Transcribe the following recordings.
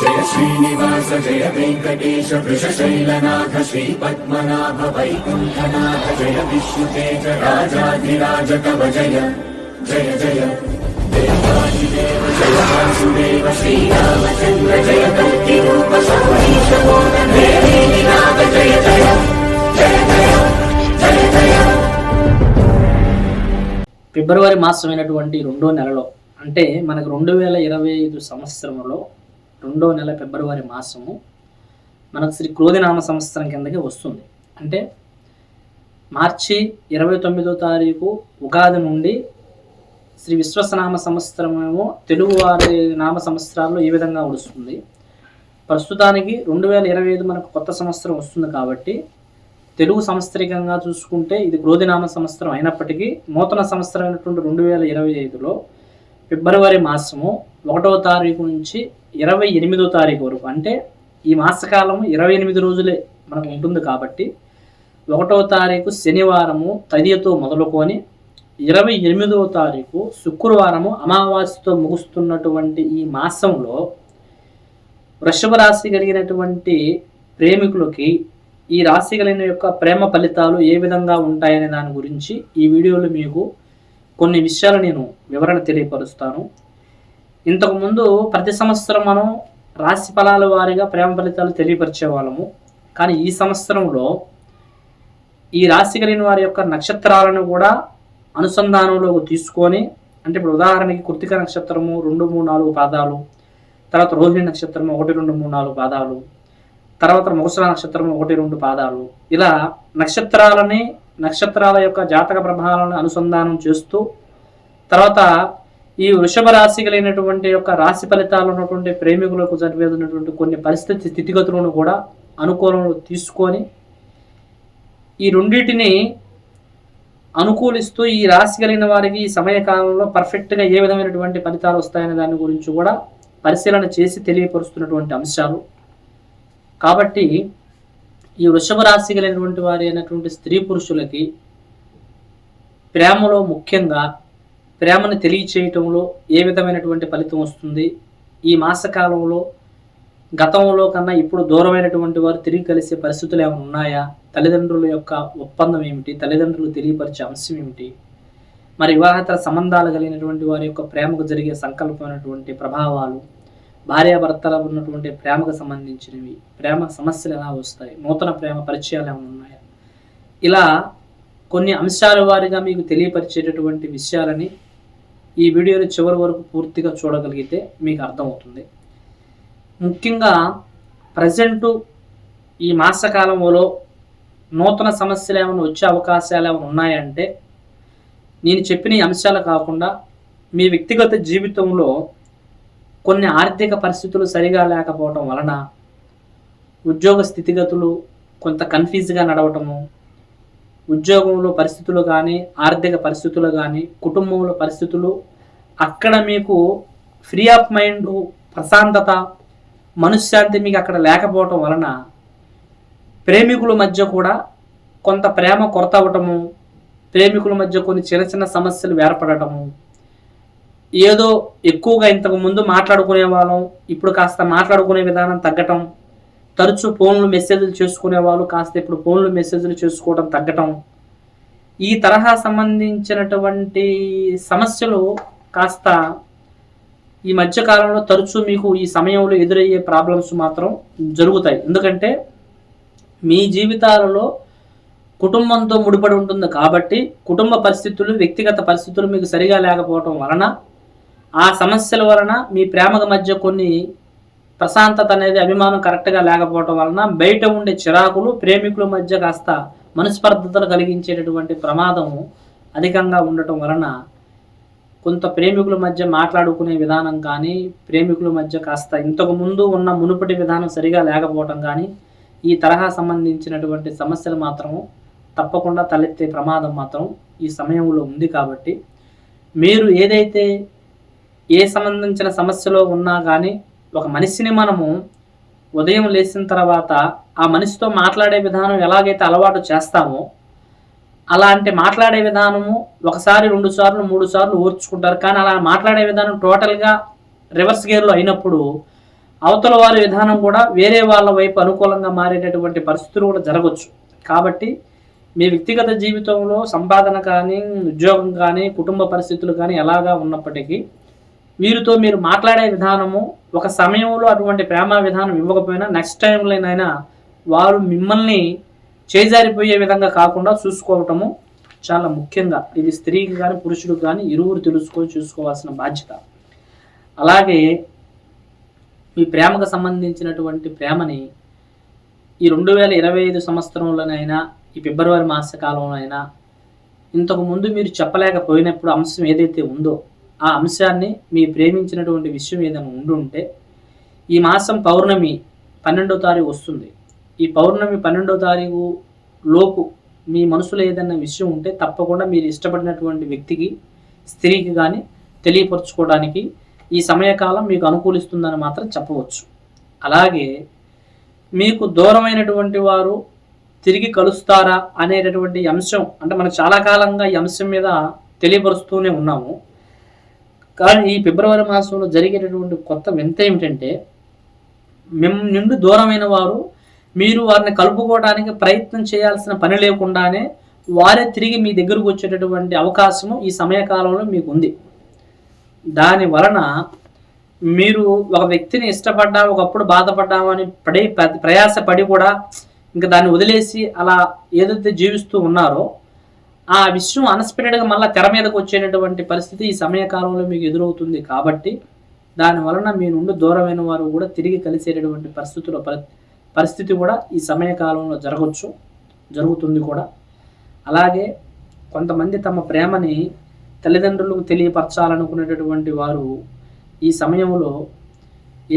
జయ శ్రీనివాస జయ వెంకటేశ వృషశైలనాథ శ్రీ పద్మనాభ వైకుంఠనాథ జయ విష్ణుతేజ రాజాధిరాజ కవ జయ జయ జయ. దేవాదిదేవ జయ వాసుదేవ శ్రీరామచంద్ర జయ కల్కి రూప సౌరీశ నాథ జయ జయ జయ జయ జయ జయ. ఫిబ్రవరి మాసమైనటువంటి రెండో నెలలో అంటే మనకు రెండు వేల ఇరవై ఐదు సంవత్సరంలో రెండో నెల ఫిబ్రవరి మాసము మనకు శ్రీ క్రోధినామ సంవత్సరం కిందకి వస్తుంది. అంటే మార్చి ఇరవై తొమ్మిదో తారీఖు ఉగాది నుండి శ్రీ విశ్వసనామ సంవత్సరమేమో తెలుగువారి నామ సంవత్సరాల్లో ఈ విధంగా వస్తుంది ప్రస్తుతానికి రెండు వేల ఇరవై ఐదు మనకు కొత్త సంవత్సరం వస్తుంది కాబట్టి తెలుగు సంవత్సరికంగా చూసుకుంటే ఇది క్రోధినామ సంవత్సరం అయినప్పటికీ నూతన సంవత్సరం అయినటువంటి రెండు వేల ఇరవై ఐదులో ఫిబ్రవరి మాసము ఒకటవ తారీఖు నుంచి ఇరవై ఎనిమిదో తారీఖు వరకు. అంటే ఈ మాసకాలం ఇరవై ఎనిమిది రోజులే మనకు ఉంటుంది కాబట్టి ఒకటో తారీఖు శనివారము తదియతో మొదలుకొని ఇరవై ఎనిమిదవ తారీఖు శుక్రవారము అమావాస్యతో ముగుస్తున్నటువంటి ఈ మాసంలో వృషభ రాశి కలిగినటువంటి ప్రేమికులకి ఈ రాశి కలిగిన యొక్క ప్రేమ ఫలితాలు ఏ విధంగా ఉంటాయనే దాని గురించి ఈ వీడియోలో మీకు కొన్ని విషయాలు నేను వివరణ తెలియపరుస్తాను. ఇంతకుముందు ప్రతి సంవత్సరం మనం రాశి ఫలాల వారిగా ప్రేమ ఫలితాలు తెలియపరిచే వాళ్ళము. కానీ ఈ సంవత్సరంలో ఈ రాశి కలిగిన వారి యొక్క నక్షత్రాలను కూడా అనుసంధానంలోకి తీసుకొని అంటే ఇప్పుడు ఉదాహరణకి కృతిక నక్షత్రము రెండు మూడు నాలుగు పాదాలు తర్వాత రోహిణి నక్షత్రము ఒకటి రెండు మూడు నాలుగు పాదాలు తర్వాత మృగశిర నక్షత్రం ఒకటి రెండు పాదాలు. ఇలా నక్షత్రాలని నక్షత్రాల యొక్క జాతక ప్రభావాలను అనుసంధానం చేస్తూ తర్వాత ఈ వృషభ రాశి కలిగినటువంటి యొక్క రాశి ఫలితాలు ఉన్నటువంటి ప్రేమికులకు జరిగేటువంటి కొన్ని పరిస్థితి స్థితిగతులను కూడా అనుకూలంలో తీసుకొని ఈ రెండింటిని అనుకూలిస్తూ ఈ రాశి కలిగిన వారికి ఈ సమయకాలంలో పర్ఫెక్ట్గా ఏ విధమైనటువంటి ఫలితాలు వస్తాయనే దాని గురించి కూడా పరిశీలన చేసి తెలియపరుస్తున్నటువంటి అంశాలు. కాబట్టి ఈ వృషభ రాశి కలిగినటువంటి వారి అయినటువంటి స్త్రీ పురుషులకి ప్రేమలో ముఖ్యంగా ప్రేమను తెలియచేయటంలో ఏ విధమైనటువంటి ఫలితం వస్తుంది? ఈ మాసకాలంలో గతంలో కన్నా ఇప్పుడు దూరమైనటువంటి వారు తిరిగి కలిసే పరిస్థితులు ఏమైనా ఉన్నాయా? తల్లిదండ్రుల యొక్క ఒప్పందం ఏమిటి? తల్లిదండ్రులు తెలియపరిచే అంశం ఏమిటి? మరి వివాహేతర సంబంధాలు కలిగినటువంటి వారి యొక్క ప్రేమకు జరిగే సంకల్పమైనటువంటి ప్రభావాలు భార్యాభర్తల ఉన్నటువంటి ప్రేమకు సంబంధించినవి ప్రేమ సమస్యలు ఎలా వస్తాయి నూతన ప్రేమ పరిచయాలు ఏమైనా ఉన్నాయా? ఇలా కొన్ని అంశాల వారిగా మీకు తెలియపరిచేటటువంటి విషయాలని ఈ వీడియోని చివరి వరకు పూర్తిగా చూడగలిగితే మీకు అర్థమవుతుంది. ముఖ్యంగా ప్రజెంటు ఈ మాసకాలంలో నూతన సమస్యలు ఏమైనా వచ్చే అవకాశాలు ఏమైనా ఉన్నాయంటే నేను చెప్పిన ఈ అంశాలు కాకుండా మీ వ్యక్తిగత జీవితంలో కొన్ని ఆర్థిక పరిస్థితులు సరిగా లేకపోవటం వలన ఉద్యోగ స్థితిగతులు కొంత కన్ఫ్యూజ్గా నడవటము ఉద్యోగంలో పరిస్థితులు కానీ ఆర్థిక పరిస్థితులు కానీ కుటుంబంలో పరిస్థితులు అక్కడ మీకు ఫ్రీ ఆఫ్ మైండ్ ప్రశాంతత మనశ్శాంతి మీకు అక్కడ లేకపోవటం వలన ప్రేమికుల మధ్య కూడా కొంత ప్రేమ కొరత అవటము ప్రేమికుల మధ్య కొన్ని చిన్న చిన్న సమస్యలు ఏర్పడటము ఏదో ఎక్కువగా ఇంతకు ముందు మాట్లాడుకునే వాళ్ళం ఇప్పుడు కాస్త మాట్లాడుకునే విధానం తగ్గటం తరచూ ఫోన్లు మెసేజ్లు చేసుకునే వాళ్ళు కాస్త ఇప్పుడు ఫోన్లు మెసేజ్లు చేసుకోవడం తగ్గటం. ఈ తరహా సంబంధించినటువంటి సమస్యలు కాస్త ఈ మధ్యకాలంలో తరచూ మీకు ఈ సమయంలో ఎదురయ్యే ప్రాబ్లమ్స్ మాత్రం జరుగుతాయి. ఎందుకంటే మీ జీవితాలలో కుటుంబంతో ముడిపడి ఉంటుంది కాబట్టి కుటుంబ పరిస్థితులు వ్యక్తిగత పరిస్థితులు మీకు సరిగా లేకపోవటం వలన ఆ సమస్యల వలన మీ ప్రేమకు మధ్య కొన్ని ప్రశాంతత అనేది అభిమానం కరెక్ట్గా లేకపోవటం వలన బయట ఉండే చిరాకులు ప్రేమికుల మధ్య కాస్త మనస్పర్ధతలు కలిగించేటటువంటి ప్రమాదం అధికంగా ఉండటం వలన కొంత ప్రేమికుల మధ్య మాట్లాడుకునే విధానం కానీ ప్రేమికుల మధ్య కాస్త ఇంతకు ముందు ఉన్న మునుపటి విధానం సరిగా లేకపోవటం కానీ ఈ తరహా సంబంధించినటువంటి సమస్యలు మాత్రము తప్పకుండా తలెత్తే ప్రమాదం మాత్రం ఈ సమయంలో ఉంది కాబట్టి మీరు ఏదైతే ఏ సంబంధించిన సమస్యలో ఉన్నా కానీ ఒక మనిషిని మనము ఉదయం లేచిన తర్వాత ఆ మనిషితో మాట్లాడే విధానం ఎలాగైతే అలవాటు చేస్తామో అలాంటి మాట్లాడే విధానము ఒకసారి రెండు సార్లు మూడు సార్లు ఓర్చుకుంటారు కానీ అలా మాట్లాడే విధానం టోటల్గా రివర్స్ గేర్లో అయినప్పుడు అవతల వారి విధానం కూడా వేరే వాళ్ళ వైపు అనుకూలంగా మారేటటువంటి పరిస్థితులు కూడా జరగవచ్చు కాబట్టి మీ వ్యక్తిగత జీవితంలో సంపాదన కానీ ఉద్యోగం కానీ కుటుంబ పరిస్థితులు కానీ ఎలాగా ఉన్నప్పటికీ వీరితో మీరు మాట్లాడే విధానము ఒక సమయంలో అటువంటి ప్రేమ విధానం ఇవ్వకపోయినా నెక్స్ట్ టైంలోనైనా వారు మిమ్మల్ని చేజారిపోయే విధంగా కాకుండా చూసుకోవటము చాలా ముఖ్యంగా. ఇది స్త్రీకి కానీ పురుషుడికి కానీ ఇరువురు తెలుసుకొని చూసుకోవాల్సిన బాధ్యత. అలాగే మీ ప్రేమకు సంబంధించినటువంటి ప్రేమని ఈ రెండు వేల ఇరవై ఐదు సంవత్సరంలోనైనా ఈ ఫిబ్రవరి మాస కాలంలోనైనా ఇంతకు మీరు చెప్పలేకపోయినప్పుడు అంశం ఏదైతే ఉందో ఆ అంశాన్ని మీ ప్రేమించినటువంటి విషయం ఏదైనా ఉండుంటే ఈ మాసం పౌర్ణమి పన్నెండో తారీఖు వస్తుంది. ఈ పౌర్ణమి పన్నెండో తారీఖు లోపు మీ మనసులో ఏదైనా విషయం ఉంటే తప్పకుండా మీరు ఇష్టపడినటువంటి వ్యక్తికి స్త్రీకి కానీ తెలియపరచుకోవడానికి ఈ సమయకాలం మీకు అనుకూలిస్తుందని మాత్రం చెప్పవచ్చు. అలాగే మీకు దూరమైనటువంటి వారు తిరిగి కలుస్తారా అనేటటువంటి అంశం అంటే మనం చాలా కాలంగా ఈ అంశం మీద తెలియపరుస్తూనే ఉన్నాము. కానీ ఈ ఫిబ్రవరి మాసంలో జరిగేటటువంటి కొత్త వింత ఏమిటంటే మేము నుండి దూరమైన వారు మీరు వారిని కలుపుకోవడానికి ప్రయత్నం చేయాల్సిన పని లేకుండానే వారే తిరిగి మీ దగ్గరకు వచ్చేటటువంటి అవకాశము ఈ సమయకాలంలో మీకు ఉంది దాని వలన మీరు ఒక వ్యక్తిని ఇష్టపడ్డా ఒకప్పుడు బాధపడ్డామని పడి ప్ర- ప్రయాసపడి కూడా ఇంకా దాన్ని వదిలేసి అలా ఏదైతే జీవిస్తూ ఉన్నారో ఆ విషయం అన్ఎక్స్పెక్టెడ్గా మళ్ళీ తెర మీదకి వచ్చేటటువంటి పరిస్థితి ఈ సమయకాలంలో మీకు ఎదురవుతుంది కాబట్టి దాని వలన మీ నుండి దూరమైన వారు కూడా తిరిగి కలిసేటటువంటి పరిస్థితుల పరి- పరిస్థితి కూడా ఈ సమయకాలంలో జరగవచ్చు జరుగుతుంది కూడా. అలాగే కొంతమంది తమ ప్రేమని తల్లిదండ్రులకు తెలియపరచాలనుకునేటటువంటి వారు ఈ సమయంలో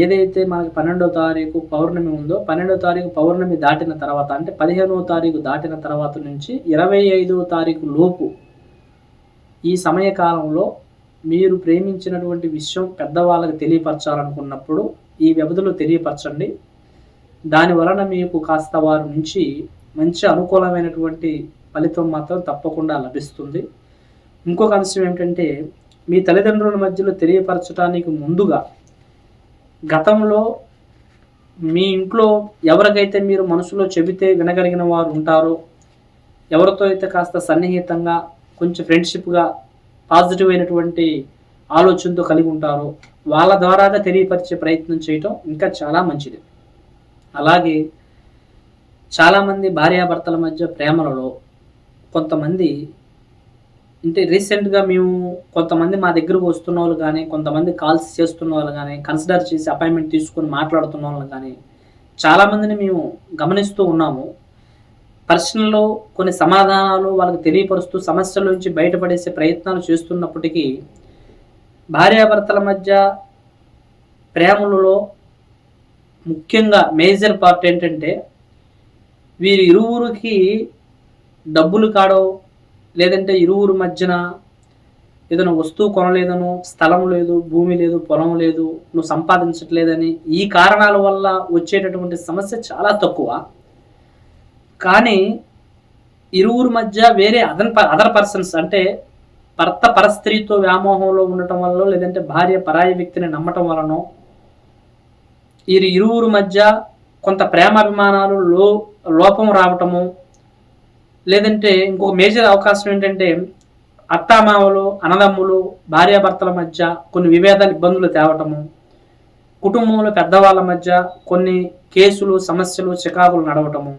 ఏదైతే మనకి పన్నెండో తారీఖు పౌర్ణమి ఉందో పన్నెండో తారీఖు పౌర్ణమి దాటిన తర్వాత అంటే పదిహేనవ తారీఖు దాటిన తర్వాత నుంచి ఇరవై ఐదవ తారీఖు లోపు ఈ సమయకాలంలో మీరు ప్రేమించినటువంటి విషయం పెద్దవాళ్ళకి తెలియపరచాలనుకున్నప్పుడు ఈ వ్యవధిలో తెలియపరచండి. దాని వలన మీకు కాస్త వారి నుంచి మంచి అనుకూలమైనటువంటి ఫలితం మాత్రం తప్పకుండా లభిస్తుంది. ఇంకొక అంశం ఏమిటంటే మీ తల్లిదండ్రుల మధ్యలో తెలియపరచడానికి ముందుగా గతంలో మీ ఇంట్లో ఎవరికైతే మీరు మనసులో చెబితే వినగలిగిన వారు ఉంటారో ఎవరితో అయితే కాస్త సన్నిహితంగా కొంచెం ఫ్రెండ్షిప్గా పాజిటివ్ అయినటువంటి ఆలోచనతో కలిగి ఉంటారో వాళ్ళ ద్వారాగా తెలియపరిచే ప్రయత్నం చేయటం ఇంకా చాలా మంచిది. అలాగే చాలామంది భార్యాభర్తల మధ్య ప్రేమలలో కొంతమంది అంటే రీసెంట్గా మేము కొంతమంది మా దగ్గరకు వస్తున్న వాళ్ళు కానీ కొంతమంది కాల్స్ చేస్తున్న వాళ్ళు కానీ కన్సిడర్ చేసి అపాయింట్మెంట్ తీసుకొని మాట్లాడుతున్న వాళ్ళు కానీ చాలామందిని మేము గమనిస్తూ ఉన్నాము. పర్సనల్లో కొన్ని సమాధానాలు వాళ్ళకి తెలియపరుస్తూ సమస్యల నుంచి బయటపడేసే ప్రయత్నాలు చేస్తున్నప్పటికీ భార్యాభర్తల మధ్య ప్రేమలలో ముఖ్యంగా మేజర్ పార్ట్ ఏంటంటే వీరి ఇరువురికి డబ్బులు కాడో లేదంటే ఇరువురు మధ్యన ఏదైనా వస్తువు కొనలేదను స్థలం లేదు భూమి లేదు పొలం లేదు నువ్వు సంపాదించట్లేదని ఈ కారణాల వల్ల వచ్చేటటువంటి సమస్య చాలా తక్కువ. కానీ ఇరువురు మధ్య వేరే అదర్ అదర్ పర్సన్స్ అంటే భర్త పరస్త్రీతో వ్యామోహంలో ఉండటం వల్ల లేదంటే భార్య పరాయి వ్యక్తిని నమ్మటం వలనో వీరు ఇరువురు మధ్య కొంత ప్రేమాభిమానాలు లో లోపం రావటము లేదంటే ఇంకొక మేజర్ అవకాశం ఏంటంటే అత్తామామలు అన్నదమ్ములు భార్యాభర్తల మధ్య కొన్ని విభేదాలు ఇబ్బందులు తేవటము కుటుంబంలో పెద్దవాళ్ళ మధ్య కొన్ని కేసులు సమస్యలు చికాకులు నడవటము.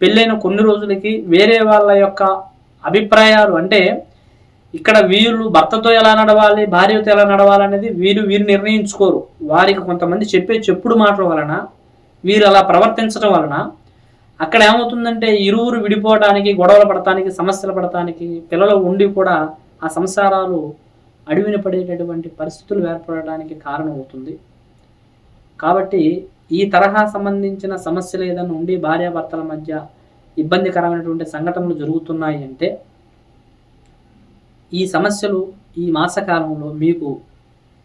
పెళ్ళైన కొన్ని రోజులకి వేరే వాళ్ళ యొక్క అభిప్రాయాలు అంటే ఇక్కడ వీళ్ళు భర్తతో ఎలా నడవాలి భార్యతో ఎలా నడవాలి అనేది వీరు వీరు నిర్ణయించుకోరు. వారికి కొంతమంది చెప్పే చెప్పుడు మాటల వలన వీరు అలా ప్రవర్తించడం వలన అక్కడ ఏమవుతుందంటే ఇరువురు విడిపోవడానికి గొడవలు పడటానికి సమస్యలు పడటానికి పిల్లలు ఉండి కూడా ఆ సంసారాలు అడివిన పడేటటువంటి పరిస్థితులు ఏర్పడడానికి కారణం అవుతుంది కాబట్టి ఈ తరహా సంబంధించిన సమస్యలు ఏదైనా ఉండి భార్యాభర్తల మధ్య ఇబ్బందికరమైనటువంటి సంఘటనలు జరుగుతున్నాయి అంటే ఈ సమస్యలు ఈ మాసకాలంలో మీకు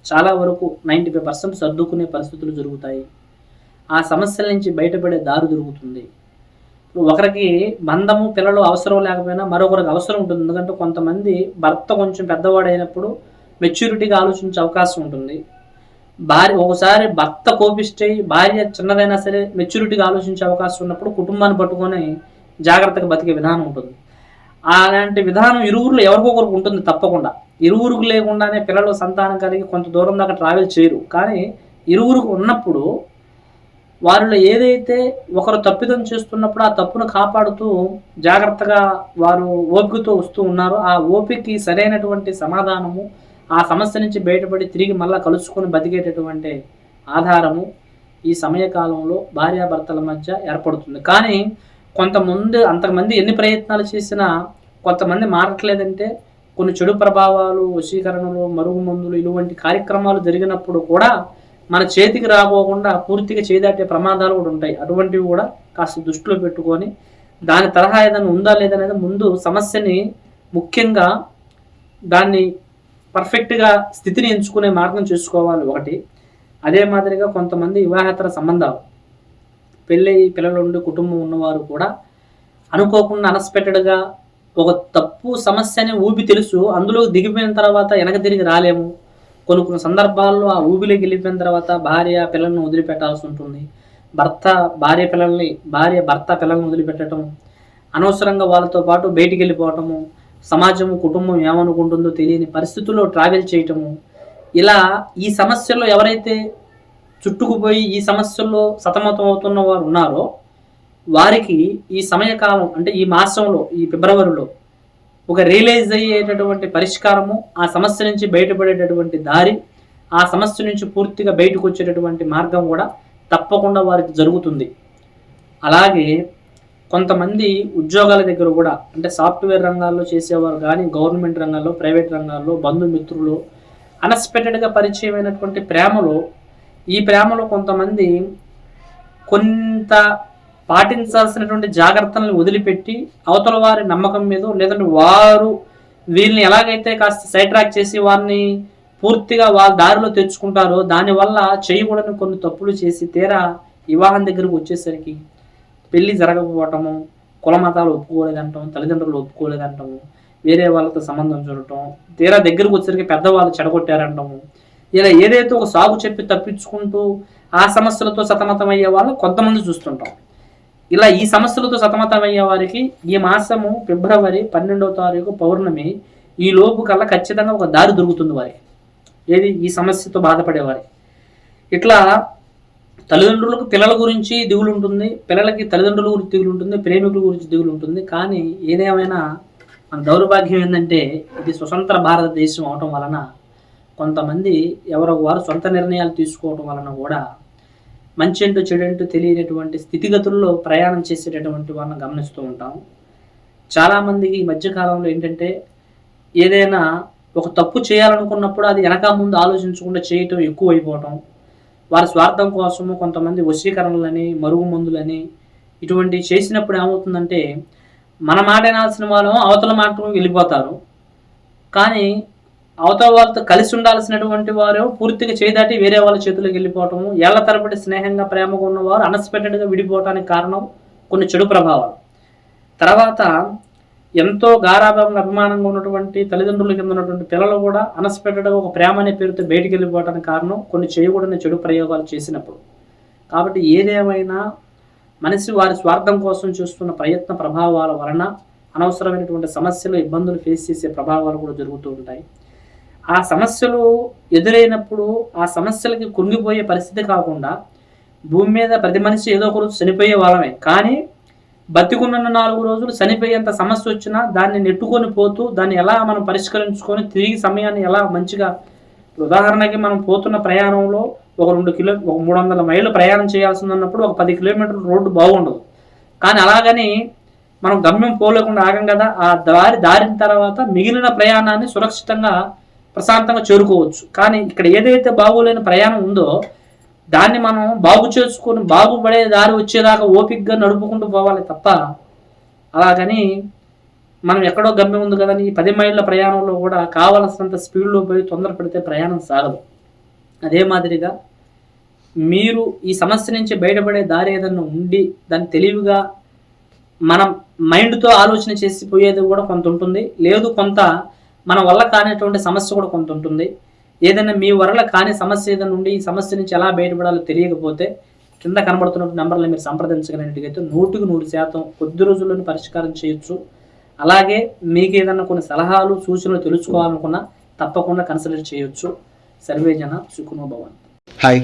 చాలా వరకు నైంటీ ఫైవ్ పర్సెంట్ సర్దుకునే పరిస్థితులు జరుగుతాయి. ఆ సమస్యల నుంచి బయటపడే దారి దొరుకుతుంది. ఒకరికి బంధము పిల్లలు అవసరం లేకపోయినా మరొకరికి అవసరం ఉంటుంది. ఎందుకంటే కొంతమంది భర్త కొంచెం పెద్దవాడైనప్పుడు మెచ్యూరిటీగా ఆలోచించే అవకాశం ఉంటుంది. భార్య ఒకసారి భర్త కోపిస్తే భార్య చిన్నదైనా సరే మెచ్యూరిటీగా ఆలోచించే అవకాశం ఉన్నప్పుడు కుటుంబాన్ని పట్టుకొని జాగ్రత్తగా బతికే విధానం ఉంటుంది. అలాంటి విధానం ఇరువురులో ఎవరికొకరికి ఉంటుంది తప్పకుండా. ఇరువురికి లేకుండానే పిల్లలు సంతానం కలిగి కొంత దూరం దాకా ట్రావెల్ చేయరు. కానీ ఇరువురికి ఉన్నప్పుడు వారిలో ఏదైతే ఒకరు తప్పిదం చేస్తున్నప్పుడు ఆ తప్పును కాపాడుతూ జాగ్రత్తగా వారు ఓపికతో వస్తూ ఉన్నారో ఆ ఓపికకి సరైనటువంటి సమాధానము ఆ సమస్య నుంచి బయటపడి తిరిగి మళ్ళా కలుసుకొని బతికేటటువంటి ఆధారము ఈ సమయకాలంలో భార్యాభర్తల మధ్య ఏర్పడుతుంది. కానీ కొంతమంది అంతకుమంది ఎన్ని ప్రయత్నాలు చేసినా కొంతమంది మారట్లేదంటే కొన్ని చెడు ప్రభావాలు వశీకరణలు మరుగు మందులు ఇటువంటి కార్యక్రమాలు జరిగినప్పుడు కూడా మన చేతికి రాబోకుండా పూర్తిగా చేదాటే ప్రమాదాలు కూడా ఉంటాయి. అటువంటివి కూడా కాస్త దృష్టిలో పెట్టుకొని దాని తరహా ఏదైనా ఉందా లేదనేది ముందు సమస్యని ముఖ్యంగా దాన్ని పర్ఫెక్ట్గా స్థితిని ఎంచుకునే మార్గం చేసుకోవాలి ఒకటి. అదే మాదిరిగా కొంతమంది వివాహేతర సంబంధాలు పెళ్ళి పిల్లలు ఉండి కుటుంబం ఉన్నవారు కూడా అనుకోకుండా అనస్పెక్టెడ్గా ఒక తప్పు సమస్యని ఊపి తెలుసు అందులో దిగిపోయిన తర్వాత వెనక తిరిగి రాలేము. కొన్ని కొన్ని సందర్భాల్లో ఆ ఊబిలోకి వెళ్ళిపోయిన తర్వాత భార్య పిల్లల్ని వదిలిపెట్టాల్సి ఉంటుంది. భర్త భార్య పిల్లల్ని భార్య భర్త పిల్లల్ని వదిలిపెట్టడం అనవసరంగా వాళ్ళతో పాటు బయటికి వెళ్ళిపోవటము సమాజము కుటుంబం ఏమనుకుంటుందో తెలియని పరిస్థితుల్లో ట్రావెల్ చేయటము. ఇలా ఈ సమస్యల్లో ఎవరైతే చుట్టుకుపోయి ఈ సమస్యల్లో సతమతం అవుతున్న వారు ఉన్నారో వారికి ఈ సమయకాలం అంటే ఈ మాసంలో ఈ ఫిబ్రవరిలో ఒక రియలైజ్ అయ్యేటటువంటి పరిష్కారము ఆ సమస్య నుంచి బయటపడేటటువంటి దారి ఆ సమస్య నుంచి పూర్తిగా బయటకు వచ్చేటటువంటి మార్గం కూడా తప్పకుండా వారికి జరుగుతుంది. అలాగే కొంతమంది ఉద్యోగాల దగ్గర కూడా అంటే సాఫ్ట్వేర్ రంగాల్లో చేసేవారు కానీ గవర్నమెంట్ రంగాల్లో ప్రైవేట్ రంగాల్లో బంధుమిత్రులు అన్ఎక్స్పెక్టెడ్గా పరిచయమైనటువంటి ప్రేమలో ఈ ప్రేమలో కొంతమంది కొంత పాటించాల్సినటువంటి జాగ్రత్తలను వదిలిపెట్టి అవతల వారి నమ్మకం మీద లేదంటే వారు వీళ్ళని ఎలాగైతే కాస్త సైట్రాక్ చేసి వారిని పూర్తిగా వాళ్ళ దారిలో తెచ్చుకుంటారో దానివల్ల చేయకూడని కొన్ని తప్పులు చేసి తీరా వివాహం దగ్గరకు వచ్చేసరికి పెళ్ళి జరగకపోవటము కుల మతాలు ఒప్పుకోలేదంటాం తల్లిదండ్రులు ఒప్పుకోలేదంటాము వేరే వాళ్ళతో సంబంధం చూడటం తీరా దగ్గరకు వచ్చేసరికి పెద్దవాళ్ళు చెడగొట్టారంటాము. ఇలా ఏదైతే ఒక సాగు చెప్పి తప్పించుకుంటూ ఆ సమస్యలతో సతమతమయ్యే వాళ్ళు కొంతమంది చూస్తుంటాం. ఇలా ఈ సమస్యలతో సతమతమయ్యే వారికి ఈ మాసము ఫిబ్రవరి పన్నెండవ తారీఖు పౌర్ణమి ఈ లోపు కల్లా ఖచ్చితంగా ఒక దారి దొరుకుతుంది వారికి. ఏది? ఈ సమస్యతో బాధపడేవారి ఇట్లా తల్లిదండ్రులకు పిల్లల గురించి దిగులు ఉంటుంది పిల్లలకి తల్లిదండ్రుల గురించి దిగులు ఉంటుంది ప్రేమికుల గురించి దిగులు ఉంటుంది కానీ ఏదేమైనా మన దౌర్భాగ్యం ఏంటంటే ఇది స్వతంత్ర భారతదేశం అవటం వలన కొంతమంది ఎవరో వారు సొంత నిర్ణయాలు తీసుకోవటం వలన కూడా మంచి ఏంటో చెడేంటో తెలియనటువంటి స్థితిగతుల్లో ప్రయాణం చేసేటటువంటి వాళ్ళని గమనిస్తూ ఉంటాం చాలామందికి ఈ మధ్యకాలంలో ఏంటంటే ఏదైనా ఒక తప్పు చేయాలనుకున్నప్పుడు అది వెనక ముందు ఆలోచించకుండా చేయటం ఎక్కువ అయిపోవటం వారి స్వార్థం కోసము కొంతమంది వశీకరణలని మరుగు మందులని ఇటువంటి చేసినప్పుడు ఏమవుతుందంటే మన మాట వినాల్సిన వాళ్ళం అవతల మాట వెళ్ళిపోతారు. కానీ అవతల వాళ్ళతో కలిసి ఉండాల్సినటువంటి వారు పూర్తిగా చేదాటి వేరే వాళ్ళ చేతులకు వెళ్ళిపోవటము ఏళ్ళ తరబడి స్నేహంగా ప్రేమగా ఉన్నవారు అన్ఎక్స్పెక్టెడ్గా విడిపోవటానికి కారణం కొన్ని చెడు ప్రభావాలు. తర్వాత ఎంతో గారాభంగా అభిమానంగా ఉన్నటువంటి తల్లిదండ్రుల కింద ఉన్నటువంటి పిల్లలు కూడా అన్ఎక్స్పెక్టెడ్గా ఒక ప్రేమ అనే పేరుతో బయటికి వెళ్ళిపోవడానికి కారణం కొన్ని చేయకూడని చెడు ప్రయోగాలు చేసినప్పుడు. కాబట్టి ఏదేమైనా మనిషి వారి స్వార్థం కోసం చూస్తున్న ప్రయత్న ప్రభావాల వలన అనవసరమైనటువంటి సమస్యలు ఇబ్బందులు ఫేస్ చేసే ప్రభావాలు కూడా జరుగుతూ ఉంటాయి. ఆ సమస్యలు ఎదురైనప్పుడు ఆ సమస్యలకి కుంగిపోయే పరిస్థితి కాకుండా భూమి మీద ప్రతి మనిషి ఏదో ఒక రోజు చనిపోయే వాళ్ళమే. కానీ బతికున్న నాలుగు రోజులు చనిపోయేంత సమస్య వచ్చినా దాన్ని నెట్టుకొని పోతూ దాన్ని ఎలా మనం పరిష్కరించుకొని తిరిగి సమయాన్ని ఎలా మంచిగా ఉదాహరణకి మనం పోతున్న ప్రయాణంలో ఒక రెండు కిలో ఒక మూడు వందల మైళ్ళు ప్రయాణం చేయాల్సి ఉన్నప్పుడు ఒక పది కిలోమీటర్ల రోడ్డు బాగుండదు. కానీ అలాగని మనం గమ్యం పోలేకుండా ఆగం కదా ఆ దారి దారిన తర్వాత మిగిలిన ప్రయాణాన్ని సురక్షితంగా ప్రశాంతంగా చేరుకోవచ్చు. కానీ ఇక్కడ ఏదైతే బాగోలేని ప్రయాణం ఉందో దాన్ని మనం బాగు చేసుకొని బాగుపడే దారి వచ్చేదాకా ఓపిక్గా నడుపుకుంటూ పోవాలి తప్ప అలాగని మనం ఎక్కడో గమ్యం ఉంది కదని ఈ పది మైళ్ళ ప్రయాణంలో కూడా కావలసినంత స్పీడ్లో పోయి తొందరపడితే ప్రయాణం సాగదు. అదే మాదిరిగా మీరు ఈ సమస్య నుంచి బయటపడే దారి ఏదన్నా ఉండి దాన్ని తెలివిగా మనం మైండ్తో ఆలోచన చేసి పోయేది కూడా కొంత ఉంటుంది. లేదు కొంత మన వల్ల కానిటువంటి సమస్య కూడా కొంత ఉంటుంది. ఏదైనా మీ వరల కాని సమస్య ఏదైనా ఉండి ఈ సమస్య నుంచి ఎలా బయటపడాలో తెలియకపోతే కింద కనబడుతున్న నెంబర్లు మీరు సంప్రదించగలిగినట్టుగైతే నూటికి నూరు శాతం కొద్ది రోజుల్లోనే పరిష్కారం చేయొచ్చు. అలాగే మీకు ఏదైనా కొన్ని సలహాలు సూచనలు తెలుసుకోవాలనుకున్నా తప్పకుండా కన్సిడర్ చేయొచ్చు. సర్వే జన భవన్ హాయ్.